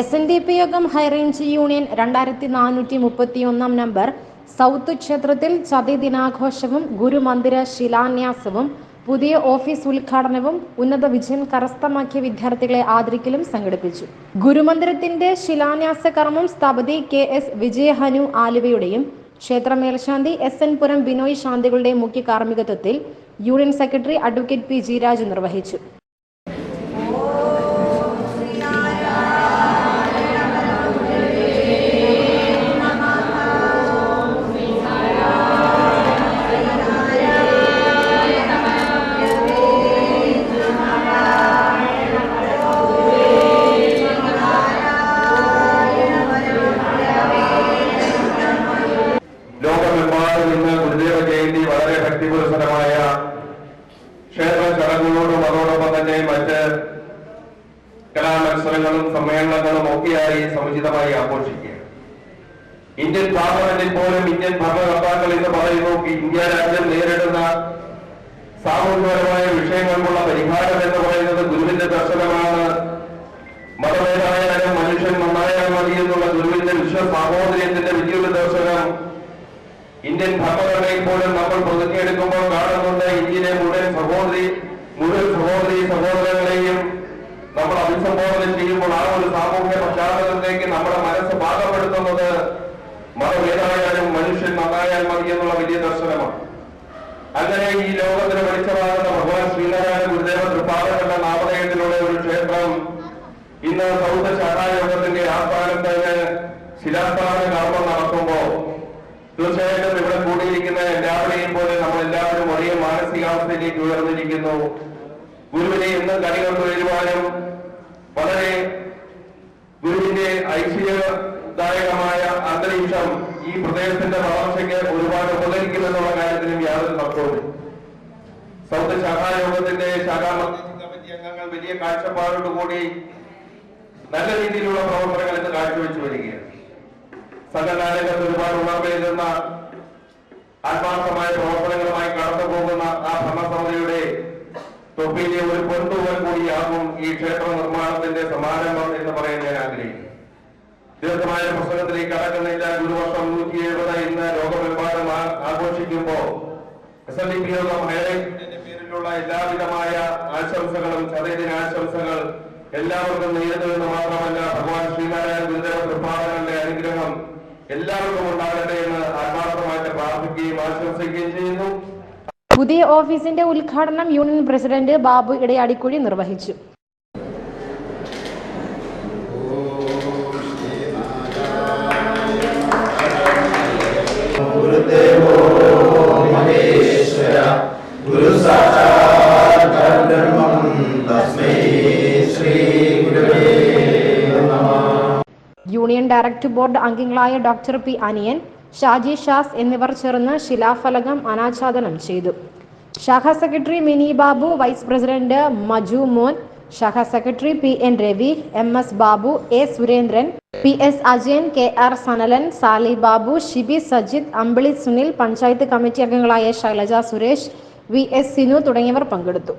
S N D P യോഗം high range union രണ്ടായിരത്തി നാനൂറ്റി മുപ്പത്തി ഒന്നാം നമ്പർ. സൗത്ത് ക്ഷേത്രത്തിൽ ചതി ദിനാഘോഷവും ഗുരുമന്ദിര ശിലാന്യാസവും പുതിയ ഓഫീസ് ഉദ്ഘാടനവും ഉന്നത വിജയം കരസ്ഥമാക്കിയ വിദ്യാർത്ഥികളെ ആദരിക്കലും സംഘടിപ്പിച്ചു. ഗുരുമന്ദിരത്തിന്റെ ശിലാന്യാസ കർമ്മം സ്ഥപതി കെ എസ് വിജയഹനു ആലുവയുടെയും ക്ഷേത്ര മേൽശാന്തി എസ് എൻ പുരം ബിനോയ് ശാന്തികളുടെയും മുഖ്യ കാർമ്മികത്വത്തിൽ union secretary advocate P G Raju നിർവഹിച്ചു. ക്ഷേത്ര ചടങ്ങുകളോടും അതോടൊപ്പം തന്നെ മറ്റ് കലാമത്സരങ്ങളും സമ്മേളനങ്ങളും ഒക്കെയായി സമുചിതമായി ആഘോഷിക്കുക. ഇന്ത്യൻ പാർലമെന്റിൽ പോലും ഇന്ത്യൻ ഭരണകർത്താക്കൾ എന്ന് പറയുന്നു ഇന്ത്യ രാജ്യം നേരിടുന്ന സാമൂഹികപരമായ വിഷയങ്ങൾക്കുള്ള പരിഹാരം എന്ന് പറയുന്നത് ഗുരുവിന്റെ ദർശനമാണ്. മതമേതായാലും മനുഷ്യൻ നന്നായാൽ മതി എന്നുള്ള ഗുരുവിന്റെ വിശ്വ സാഹോദര്യത്തിന്റെ വലിയൊരു ദർശനം ഇന്ത്യൻ ഭരണഘടനയിൽ പോലും നമ്മൾ പ്രതിജ്ഞയെടുക്കുമ്പോൾ കാണുന്നുണ്ട് പശ്ചാത്തലത്തിലേക്ക് നമ്മുടെ മനസ്സ് പാകപ്പെടുത്തുന്നത് മതമേതായാലും മനുഷ്യൻ നന്നായാൽ മതി എന്നുള്ള വലിയ ദർശനമാണ്. അങ്ങനെ ഈ ലോകത്തിന് വെളിച്ചമാകുന്ന ഭഗവാൻ ശ്രീനാരായണ ഗുരുദേവ തൃപാദകളുടെ നാമധേയത്തിലുള്ള ഒരു ക്ഷേത്രം ഇന്ന് സൗദ ശാഖായോഗത്തിന്റെ ആസ്ഥാനത്ത് ശിലാസ്ഥാന കർമ്മം നടത്തുമ്പോ തീർച്ചയായിട്ടും ഇവിടെ കൂടിയിരിക്കുന്ന എല്ലാവരെയും പോലെ നമ്മൾ എല്ലാവരും ഒരേ മാനസികാവസ്ഥയിലേക്ക് ഉയർന്നിരിക്കുന്നു. ഗുരുവിനെ എന്നും കണികൾ വരുവാനും വളരെ ഗുരുവിന്റെ ഐശ്വര്യദായകമായ അന്തരീക്ഷം ഈ പ്രദേശത്തിന്റെ വളർച്ചയ്ക്ക് ഒരുപാട് ഉപകരിക്കുമെന്നുള്ള കാര്യത്തിനും യാതൊരു തർക്കവുമില്ല സൗത്ത് ശാഖായോഗത്തിന്റെ ശാഖാ കമ്മിറ്റി അംഗങ്ങൾ വലിയ കാഴ്ചപ്പാടോടുകൂടി നല്ല രീതിയിലുള്ള പ്രവർത്തനങ്ങൾ ഇന്ന് കാഴ്ചവെച്ചു വരികയാണ്. സംഘടനാരംഗത്ത് ഒരുപാട് ഉണർവേകുന്ന ആത്മാർത്ഥമായ പ്രവർത്തനങ്ങളുമായി കടന്നു പോകുന്ന ആ ഭരണസമിതിയുടെ തൊപ്പിയിലെ ഒരു പൊൻതൂവൽ കൂടിയാകും ഈ ക്ഷേത്ര നിർമ്മാണത്തിന്റെ സമാരംഭം എന്ന് പറയാൻ ഞാൻ ആഗ്രഹിക്കുന്നു. ദീർഘമായ പ്രസംഗത്തിലേക്ക് കടക്കുന്നില്ല ഗുരുവർഷം നൂറ്റി എഴുപത് ഇന്ന് ലോകമെമ്പാടും ആഘോഷിക്കുമ്പോൾ എസ് ഡി പി യോഗം ഹൈറേഞ്ചിന്റെ പേരിലുള്ള എല്ലാവിധമായ ആശംസകളും ചതയദിനാശംസകൾ എല്ലാവർക്കും നേരിടുന്നു എന്ന് മാത്രമല്ല ഭഗവാൻ ശ്രീനാരായണ ഗുരുദേവ കൃപാദനന്റെ അനുഗ്രഹം എല്ലാവർക്കും ഉണ്ടാകട്ടെ എന്ന് ആത്മാർത്ഥമായിട്ട് പ്രാർത്ഥിക്കുകയും ആശംസിക്കുകയും ചെയ്യുന്നു. പുതിയ ഓഫീസിന്റെ ഉദ്ഘാടനം യൂണിയൻ പ്രസിഡന്റ് ബാബു ഇടയാടിക്കുഴി നിർവഹിച്ചു. गुरु साक्षात् परब्रह्मं तस्मै श्री गुरवे नमः യൂണിയൻ ഡയറക്ടർ ബോർഡ് അംഗങ്ങളായ ഡോക്ടർ പി അനിയൻ ഷാജി ഷാസ് എന്നിവർ ചേർന്ന് ശിലാഫലകം അനാച്ഛാദനം ചെയ്തു ശാഖാ secretary Mini Babu vice president Maju Mon ശാഖാ secretary P N Ravi M S Babu A Surendran P S Ajayan K R Sanalan Sali Babu Shibi Sajith Ambili Sunil panchayat committee അംഗങ്ങളായ Shailaja Suresh V S Sinu തുടങ്ങിയവർ പങ്കെടുത്തു